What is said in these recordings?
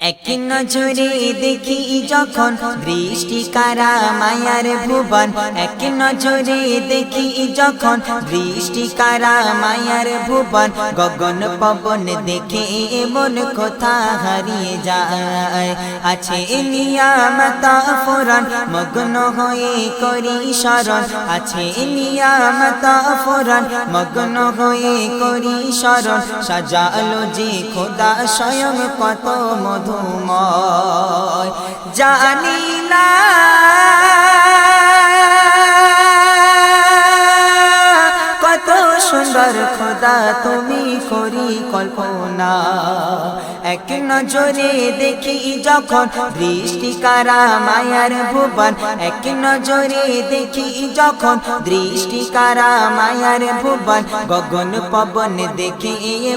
এক নজরে দেখি যখন দৃষ্টি কারা মায়ার ভুবন। এক নজরে দেখি যখন দৃষ্টি কারা মায়ার ভুবন। গগন পবন দেখে মন কোথা হারিয়ে যায়। আছে নিয়ামত ফুরন মগ্ন হয়ে করি শরণ। আছে নিয়ামত ফুরন মগ্ন হয়ে করি শরণ। সাজালো যে খোদা স্বয়ং কত মধুময় জানি না সুন্দর খোদা তুমি করি কল্পনা। এক নজরে দেখি যখন দৃষ্টি কারা মায়ার ভুবন। এক নজরে দেখি যখন দৃষ্টি কারা মায়ার ভুবন। গগন পবন দেখি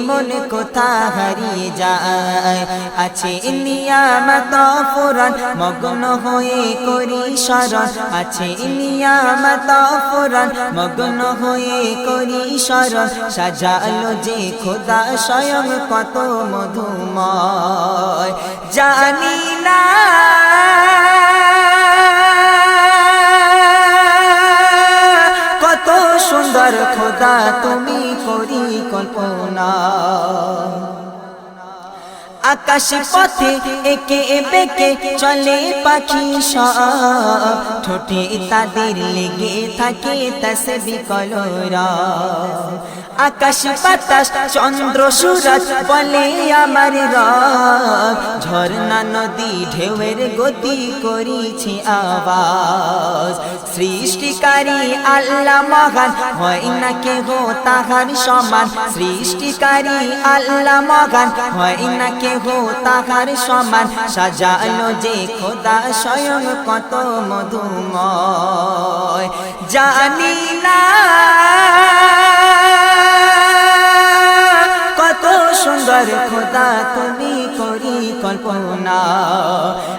মন কোথা হারিয়ে যায়। আছে নিয়ামত ফুরন মগ্ন হয়ে করি শরণ আছে নিয়ামত ফুরন মগ্ন হয়ে করি শরণ সাজালো যে খোদা স্বয়ং কত মধুময়। জানি না। কত সুন্দর খোদা তুমি করি কল্পনা আকাশ পথে একে বেকে চলে পাখি সব। তাদের লেগে থাকে তসবি কলরা। আকাশ বাতাস, চন্দ্র সুরজ বলে আমার রব। ঝর্ণা নদী ঢেউয়ের গতি করিছে আওয়াজ। সৃষ্টিকারী আল্লাহ মহান, হয় না কে গো তাহার সমান। সৃষ্টিকারী আল্লাহ মহান, হয় না কে গো তাহার সমান সাজালো যে খোদা স্বয়ং কত মধুময়। জানি না কত সুন্দর করি কল্পনা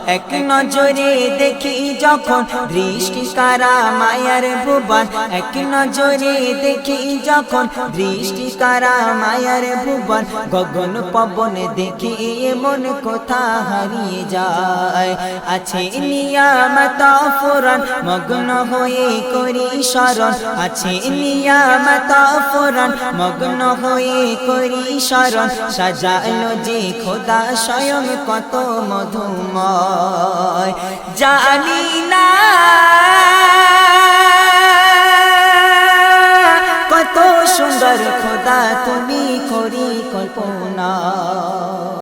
এক নজরে দেখি যখন দৃষ্টি কারা মায়ার ভুবন। এক নজরে দেখি যখন দৃষ্টি কারা মায়ার ভুবন। গগন পবন দেখি মন কোথা হারিয়ে যায়। আছে নিয়ামত ফুরন মগ্ন হয়ে করি শরণ আছে নিয়ামত ফুরন মগ্ন হয়ে করি শরণ সাজালো যে খোদা স্বয়ং কত মধুময় জানি না। কত সুন্দর খোদা তুমি করি কল্পনা।